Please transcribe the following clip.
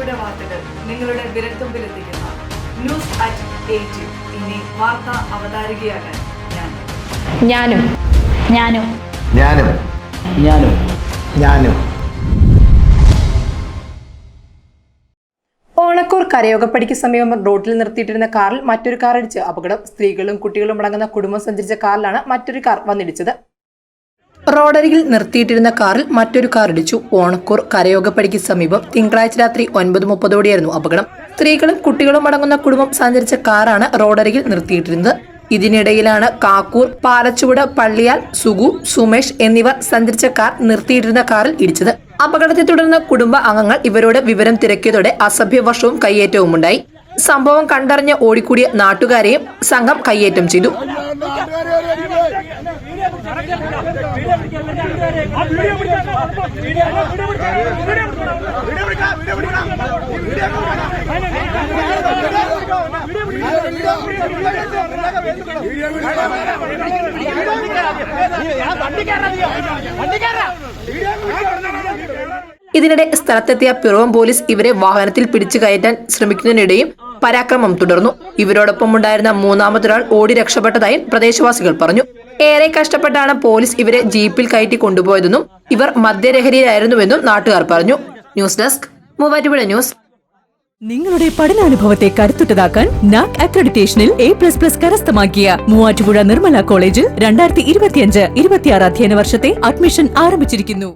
നിങ്ങളുടെ വിരൽത്തുമ്പിലെത്തിക്കുന്ന news at eight ഇനി വാർത്ത അവതാരികയാകാൻ ഞാൻ. ഞാനും. ഞാനും. ഞാനും. ഞാനും. ഞാനും. ഓണക്കൂർ കരയോഗപ്പടിക്ക് സമീപം റോഡിൽ നിർത്തിയിട്ടിരുന്ന കാറിൽ മറ്റൊരു കാർ ഇടിച്ച് അപകടം. സ്ത്രീകളും കുട്ടികളും അടങ്ങുന്ന കുടുംബം സഞ്ചരിച്ച കാറിലാണ് മറ്റൊരു കാർ വന്നിടിച്ചത്. റോഡരികിൽ നിർത്തിയിട്ടിരുന്ന കാറിൽ മറ്റൊരു കാർ ഇടിച്ചു. ഓണക്കൂർ കരയോഗപ്പടിക്ക് സമീപം തിങ്കളാഴ്ച രാത്രി ഒൻപത് മുപ്പതോടെയായിരുന്നു അപകടം. സ്ത്രീകളും കുട്ടികളും അടങ്ങുന്ന കുടുംബം സഞ്ചരിച്ച കാറാണ് റോഡരികിൽ നിർത്തിയിട്ടിരുന്നത്. ഇതിനിടയിലാണ് കാക്കൂർ പാലച്ചുവട് പള്ളിയാൽ സുഗു സുമേഷ് എന്നിവർ സഞ്ചരിച്ച കാർ നിർത്തിയിട്ടിരുന്ന കാറിൽ ഇടിച്ചത്. അപകടത്തെ തുടർന്ന് കുടുംബ അംഗങ്ങൾ ഇവരോട് വിവരം തിരക്കിയതോടെ അസഭ്യവർഷവും കയ്യേറ്റവും ഉണ്ടായി സംഭവം കണ്ടറിഞ്ഞ് ഓടിക്കൂടിയ നാട്ടുകാരെയും സംഘം കയ്യേറ്റം ചെയ്തു. ഇതിനിടെ സ്ഥലത്തെത്തിയ പിറവം പോലീസ് ഇവരെ വാഹനത്തിൽ പിടിച്ചു കയറ്റാൻ ശ്രമിക്കുന്നതിനിടെയും പരാക്രമം തുടർന്നു. ഇവരോടൊപ്പം ഉണ്ടായിരുന്ന മൂന്നാമതൊരാൾ ഓടി രക്ഷപ്പെട്ടതായി പ്രദേശവാസികൾ പറഞ്ഞു. ഏറെ കഷ്ടപ്പെട്ടാണ് പോലീസ് ഇവരെ ജീപ്പിൽ കയറ്റി കൊണ്ടുപോയതെന്നും ഇവർ മദ്യലഹരിയിലായിരുന്നുവെന്നും നാട്ടുകാർ പറഞ്ഞു. News desk Muvattupuzha news. നിങ്ങളുടെ പഠനാനുഭവത്തെ കരുത്തുറ്റതാക്കാൻ നാക് അക്രഡിറ്റേഷനിൽ എ പ്ലസ് പ്ലസ് കരസ്ഥമാക്കിയ മൂവാറ്റുപുഴ നിർമ്മല കോളേജിൽ രണ്ടായിരത്തി ഇരുപത്തിയഞ്ച് ഇരുപത്തിയാറ് അധ്യയന വർഷത്തെ അഡ്മിഷൻ ആരംഭിച്ചിരിക്കുന്നു.